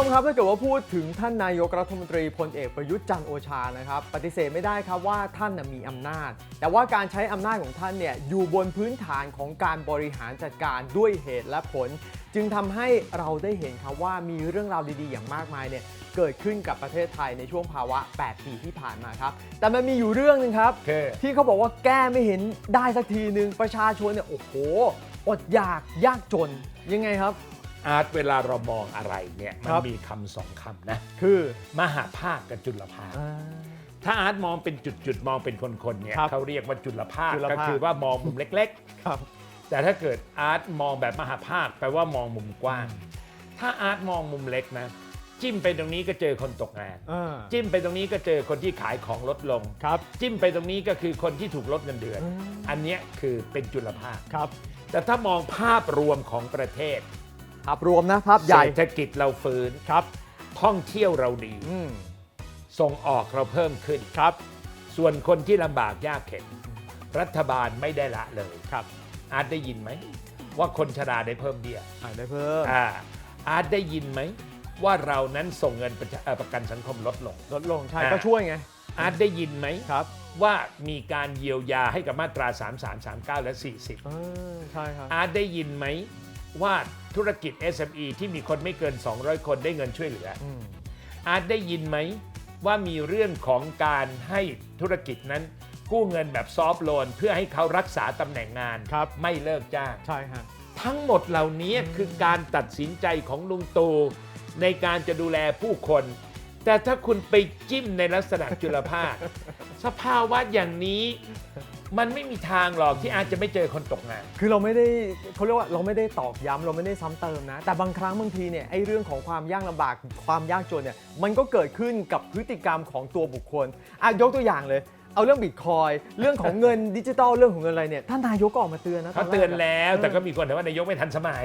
ชมครับถ้าเกิดว่าพูดถึงท่านนายกรัฐมนตรีพลเอกประยุทธ์จันทร์โอชานะครับปฏิเสธไม่ได้ครับว่าท่านน่ะมีอำนาจ แต่ว่าการใช้อำนาจของท่านเนี่ยอยู่บนพื้นฐานของการบริหารจัดการด้วยเหตุและผล จึงทำให้เราได้เห็นครับว่ามีเรื่องราวดีๆ อย่างมากมายเนี่ยเกิดขึ้นกับประเทศไทยในช่วงภาวะ 8 ปีที่ผ่านมาครับ แต่มันมีอยู่เรื่องหนึงครับคือที่เขาบอกว่าแก้ไม่เห็นได้สักทีหนึ่งประชาชนเนี่ยโอ้โหอดอยากยากจนยังไงครับ อาร์ตเวลาเรามองอะไรเนี่ยมันครับ มีคำสองคำนะ คือมหาภาคกับจุลภาค อ่า ถ้าอาร์ตมองเป็นจุดๆ มองเป็นคนๆเนี่ยครับเขาเรียกว่าจุลภาคจุลภาค ก็คือว่ามองมุมเล็ก ครับ ๆ แต่ถ้าเกิดอาร์ตมองแบบมหาภาคแปลว่ามองมุมกว้าง ถ้าอาร์ตมองมุมเล็กนะ จิ้มไปตรงนี้ก็เจอคนตกงาน อ่าจิ้มไปตรงนี้ก็เจอคนที่ขายของลดลง ครับ จิ้มไปตรงนี้ก็คือคนที่ถูกลดเงินเดือน อืม อันเนี้ยคือเป็นจุลภาค ครับ แต่ถ้ามองภาพรวมของประเทศ ภาพรวมนะภาพใหญ่เศรษฐกิจเราฟื้นครับ ท่องเที่ยวเราดีอืมส่งออกเราเพิ่มขึ้นครับ ส่วนคนที่ลำบากยากเข็นรัฐบาลไม่ได้ละเลยครับ อาร์ตได้ยินไหม ว่าคนชราได้เพิ่มเบี้ยอ่าได้เพิ่มอ่าอาร์ตได้ยินไหม ว่าเรานั้นส่งเงินประชาเอ่อประกันสังคมลดลง ลดลงใช่อ่าก็ช่วยไง อาร์ตได้ยินไหมครับ ว่ามีการเยียวยาให้กับมาตรา 33 39 และ 40เออใช่ครับอาร์ตได้ยินไหมว่า ธุรกิจ SME ที่มีคนไม่เกิน 200 คนได้เงินช่วยเหลืออืมอาร์ตได้ยินไหมว่ามีเรื่องของการให้ธุรกิจนั้น กู้เงินแบบซอฟต์โลน เพื่อให้เขารักษาตำแหน่งงาน ครับ ไม่เลิกจ้าง ใช่ฮะ ทั้งหมดเหล่านี้คือการตัดสินใจของลุงตู่ในการจะดูแลผู้คน แต่ถ้าคุณไปจิ้มในลักษณะจุลภาค สภาวะอย่างนี้ มันไม่มีทางหรอกที่อาจจะไม่เจอคนตกงาน คือเราไม่ได้เขาเรียกว่าเราไม่ได้ตอกย้ำเราไม่ได้ซ้ำเติมนะ แต่บางครั้งบางทีเนี่ยไอ้เรื่องของความยากลำบากความยากจนเนี่ยมันก็เกิดขึ้นกับพฤติกรรมของตัวบุคคลอะยกตัวอย่างเลย เอาเรื่องบิตคอยเรื่องของเงินดิจิทัลเรื่องของเงินอะไรเนี่ยท่านนายกก็ออกมาเตือนนะเขาแรกะเตือนแล้วแต่ก็มีคนถามว่านายกไม่ทันสมัย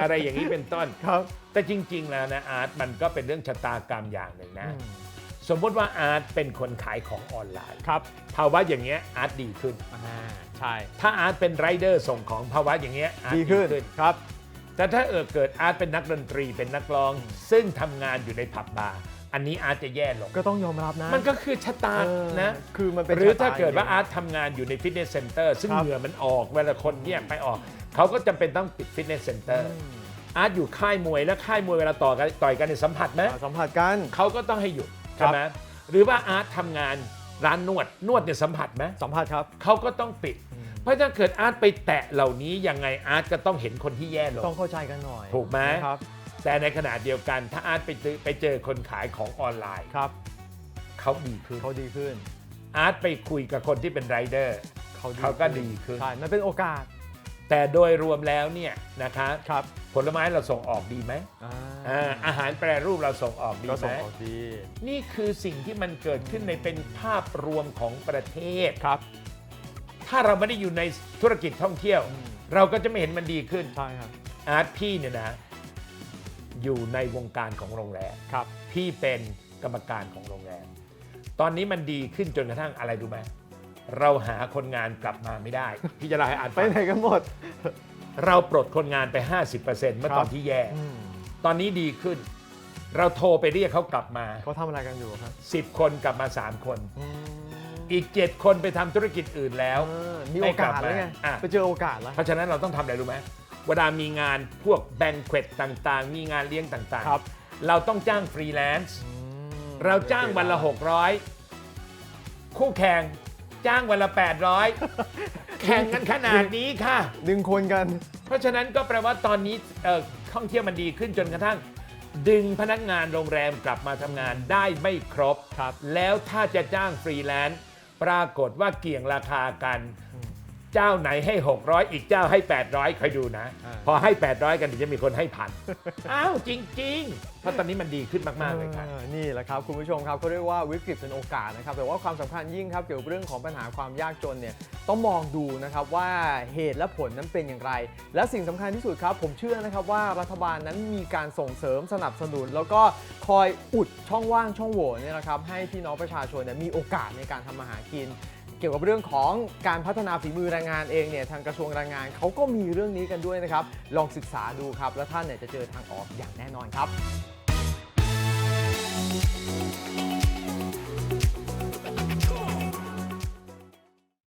อะไรอย่างนี้เป็นต้นครับ แต่จริง ๆ แล้วนะอาร์ตมันก็เป็นเรื่องชะตากรรมอย่างหนึ่งนะอืม สมมติว่าอาร์ตเป็นคนขายของออนไลน์ครับภาวะอย่างเงี้ยอาร์ตดีขึ้น อ่าใช่ ถ้าอาร์ตเป็นไรเดอร์ส่งของภาวะอย่างเงี้ยอาร์ตดีขึ้นครับ แต่ถ้าเออเกิดอาร์ตเป็นนักดนตรีเป็นนักร้อง ซึ่งทำงานอยู่ในผับบาร์อันนี้อาร์ตจะแย่ลง ก็ต้องยอมรับนะมันก็คือชะตาเออนะ คือมันเป็นหรือชะตถ้าเกิดว่าจริงอาร์ตทำงานอยู่ในฟิตเนสเซ็นเตอร์ซึ่งครับเหงื่อมันออกเวลาคนเนี่ยไปออก เขาก็จำเป็นต้องปิดฟิตเนสเซ็นเตอร์อืมอาร์ตอยู่ค่ายมวยแล้วค่ายมวยเวลาต่อกันต่อยกันในยสัมผัสไหม อ่าสัมผัสกัน เขาก็ต้องให้หยุดครัใช่บไหมหรือว่าอาร์ตทำงานร้านนวดนวดเนี่ยสัมผัสไหมสัมผัสครับ เขาก็ต้องปิด เพราะถ้าเกิดอาร์ตไปแตะเหล่านี้ยังไงอาร์ตก็ต้องเห็นคนที่แย่ลงต้องเข้าใจกันหน่อยถูกไหมนะครับ แต่ในขณะเดียวกันถ้าอาร์ตไปเจอไปเจอคนขายของออนไลน์ครับเขาดีขึ้นเขาดีขึ้น อาร์ตไปคุยกับคนที่เป็นไรเดอร์เขาเขาก็ดีขึ้นใช่มันเป็นโอกาส แต่โดยรวมแล้วเนี่ยนะคะครับผลไม้เราส่งออกดีไหม อ่าอ่าอาหารแปรรูปเราส่งออกดีก็ไหส่มงออกดีนี่คือสิ่งที่มันเกิดขึ้นในเป็นภาพรวมของประเทศ ครับ ถ้าเราไม่ได้อยู่ในธุรกิจท่องเที่ยว อืม เราก็จะไม่เห็นมันดีขึ้น ใช่ครับอาร์ตพี่เนี่ยนะ อยู่ในวงการของโรงแรม ครับ พี่เป็นกรรมการของโรงแรม ตอนนี้มันดีขึ้นจนกระทั่งอะไรรู้ไหมเราหาคนงานกลับมาไม่ได้ พี่จะเล่าให้อ่านไปฟังไหนกันหมด เราปลดคนงานไป 50%เมื่อครับตอนที่แย่ อืม ตอนนี้ดีขึ้น เราโทรไปเรียกเขากลับมา เขาทำอะไรกันอยู่ครับ10 คนกลับมา 3 คนอืมอีก 7 คนไปทำธุรกิจอื่นแล้วเออมีโอกาสแล้วไงอะ ไปเจอโอกาสแล้ว เพราะฉะนั้นเราต้องทำอะไรรู้ไหมเวลามีงานพวกแบงเควตต่างๆ มีงานเลี้ยงต่างครับ ๆ เราต้องจ้างฟรีแลนซ์อืมเราจ้างวันละ 600 คู่แข่งจ้างวันละ 800 แข่งกันขนาดนี้ค่ะ ดึงคนกัน เพราะฉะนั้นก็แปลว่าตอนนี้เอ่อ ท่องเที่ยวมันดีขึ้นจนกระทั่ง ดึงพนักงานโรงแรมกลับมาทำงานได้ไม่ครบ ครับ แล้วถ้าจะจ้างฟรีแลนซ์ปรากฏว่าเกี่ยงราคากัน เจ้าไหนให้ 600 อีกเจ้าให้ 800คอยดูนะ อ่า พอให้ 800 กันเดี๋ยวจะมีคนให้พัน อ้าว จริง ๆ เพราะตอนนี้มันดีขึ้นมาก ๆ เลยครับออนี่แหละครับ คุณผู้ชมครับเขาเรียกว่าวิกฤตเป็นโอกาสนะครับ แต่ว่าความสำคัญยิ่งครับเกี่ยวกับเรื่องของปัญหาความยากจนเนี่ยต้องมองดูนะครับว่าเหตุและผลนั้นเป็นอย่างไร และสิ่งสำคัญที่สุดครับ ผมเชื่อนะครับว่ารัฐบาลนั้นมีการส่งเสริมสนับสนุน แล้วก็คอยอุดช่องว่างช่องโหว่เนี่ยนะครับให้พี่น้องประชาชนเนี่ยมีโอกาสในการทำมาหากิน เกี่ยวกับเรื่องของการพัฒนาฝีมือแรงงานเองเนี่ยทางกระทรวงแรงงานเขาก็มีเรื่องนี้กันด้วยนะครับ ลองศึกษาดูครับ แล้วท่านเนี่ยจะเจอทางออกอย่างแน่นอนครับ